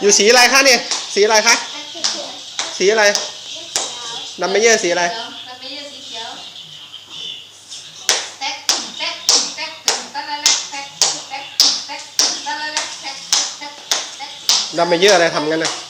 อยู่สีอะไรคะเนี่ย สีอะไรคะ สีอะไรนำไม่เยอะสีอะไรดำไปเยอะอะไรทำกันนะ